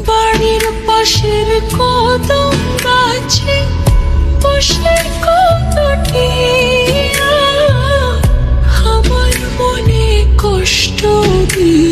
বাড়ির পাশের কদম গাছে বসে কতটি আমার মনে কষ্ট দিয়া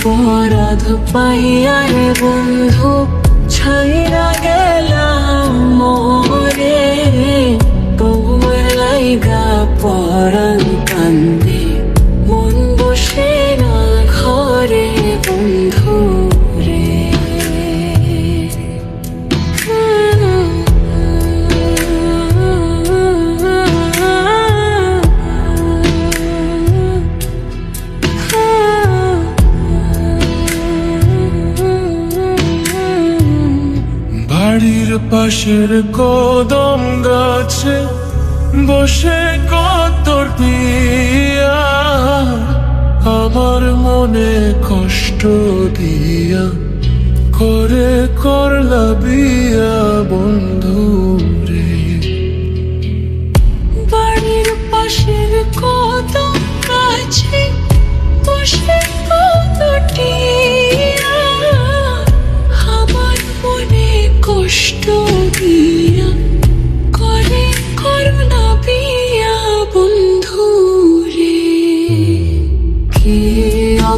অপরাধ পাইয়ার বন্ধু ছাইরা গেলাম মরে তোমার লাইগা পরাণ কান্দে বাড়ির পাশের কদম গাছে বসে কতর দিয়া আমার মনে কষ্ট দিয়া, করে করলা বিয়া বন্ধু।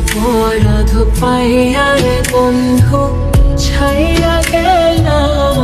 অপরাধ পাইয়ার বন্ধু ছাইয়া গেলাম।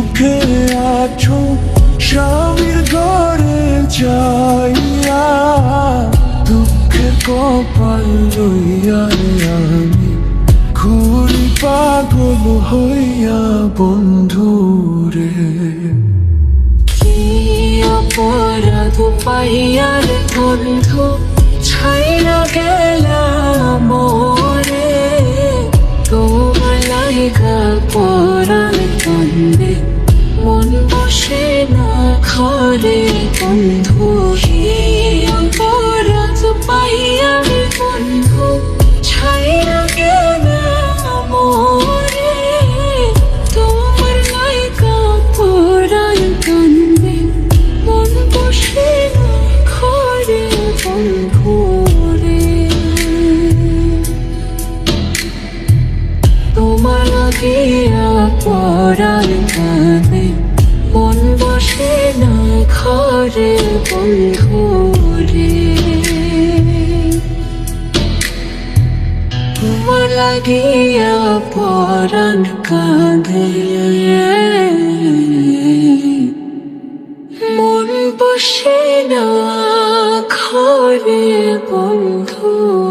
সুখে আছো, স্বামীর ঘরে যাইয়া দুঃখের কপাল লইয়া আমি ঘুরি পাগল হইয়া বন্ধু রে কি অপরাধ পাইয়ার বন্ধু? লাগিয়া পরাণ কাঁদে। মন বসে না ঘরে বন্ধু রে লাগিয়া পরাণ কাঁদে। মন বসে না ঘরে বন্ধু